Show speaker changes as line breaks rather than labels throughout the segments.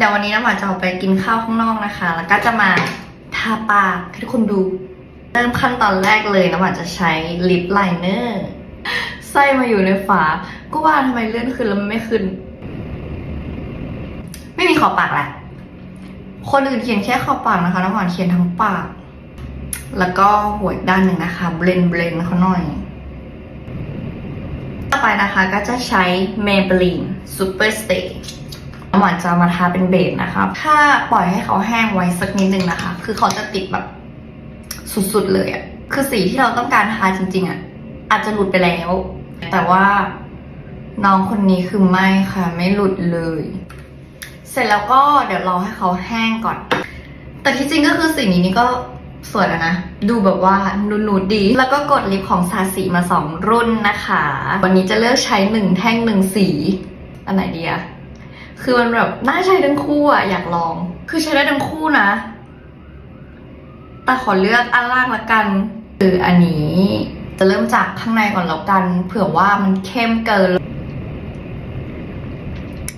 เดี๋ยววันนี้น้ำหวานจะออกไปกินข้าวข้างนอกนะคะ แล้วก็จะมาทาปากให้ทุกคนดู เริ่มขั้นตอนแรกเลยน้ำหวานจะใช้ลิปไลเนอร์ใส่มาอยู่ในฝา ก็ว่าทำไมเลื่อนขึ้นแล้วมันไม่ขึ้น ไม่มีขอบปากแหละ คนอื่นเขียนแค่ขอบปากนะคะน้ำหวานเขียนทั้งปาก แล้วก็หัวด้านหนึ่งนะคะ เบลนเบลนเขาหน่อย ต่อไปนะคะก็จะใช้ Maybelline Super Stay น้ำหวานจะมาทาเป็นเบสนะคะถ้าปล่อยให้เขาแห้งไว้สักนิดนึงนะคะ คือเขาจะติดแบบสุดๆเลยอะคือสีที่เราต้องการทาจริง ๆอะอาจจะหลุดไปแล้ว แต่ว่าน้องคนนี้คือไม่ค่ะ ไม่หลุดเลย เสร็จแล้วก็เดี๋ยวรอให้เขาแห้งก่อน แต่ที่จริงก็คือสีนี้นี่ก็สวยแล้วนะ ดูแบบว่านูดๆดี แล้วก็กดลิปของซาสีมาสองรุ่นนะคะ วันนี้จะเลือกใช้หนึ่งแท่งหนึ่งสี อันไหนดีอะ คือมันแบบน่าใช้ทั้งคู่อะอยากลอง คือใช้ได้ทั้งคู่นะ แต่ขอเลือกอันล่างละกัน คืออันนี้จะเริ่มจากข้างในก่อนแล้วกัน เผื่อว่ามันเข้มเกิน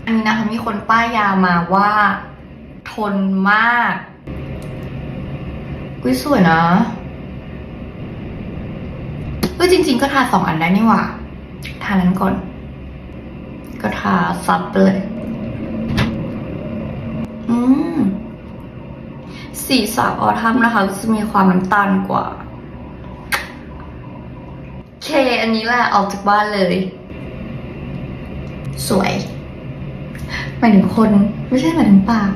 อันนี้นะคะมีคนป้ายยามาว่า ทนมากอุ้ยสวยนะเฮ้ยจริง ๆ ก็ทาสองอันได้นี่หว่า ทานั้นก่อน ก็ทาซับไปเลย อืม สีสาบออทัมนะคะจะมีความน้ำตาลกว่า เค อันนี้แหละออกจากบ้านเลย สวยหมายถึงคนไม่ใช่หมายถึงปาก